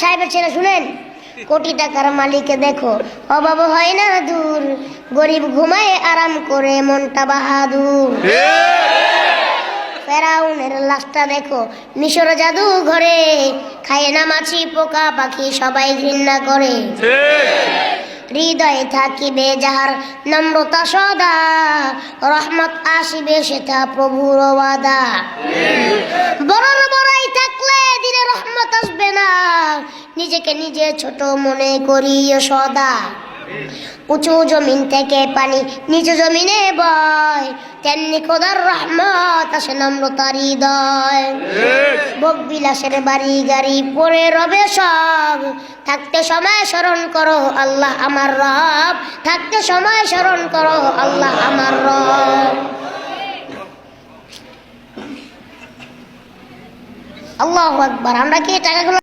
সাহেবের ছেলে, শুনেন? কোটি টাকার মালিকে দেখো, অভাব হয় না দূর। গরিব ঘুমায় আরাম করে, মনটা বাহাদুর। ফেরাউনের দেখো, মিশর জাদু ঘরে। খায় না মাছি, পোকা পাখি, সবাই ঘৃণা করে। হৃদয়ে থাকিবে যাহার নম্রতা সদা, রহমত আসিবে সেটা প্রভুর বড়র নিজেকে নিজে ছোট মনে করিও সদা। উঁচু জমিন থেকে পানি নিচু জমিনে বয়। তেমনি খোদার রহমত আসে নম্রতার হৃদয়। ভোগ বিলাসের বাড়ি গাড়ি পরে রবে সব। থাকতে সময় স্মরণ করো আল্লাহ আমার রব। থাকতে সময় স্মরণ করো আল্লাহ আমার রব। আল্লাহ আকবার, আমরা কি টাকাগুলো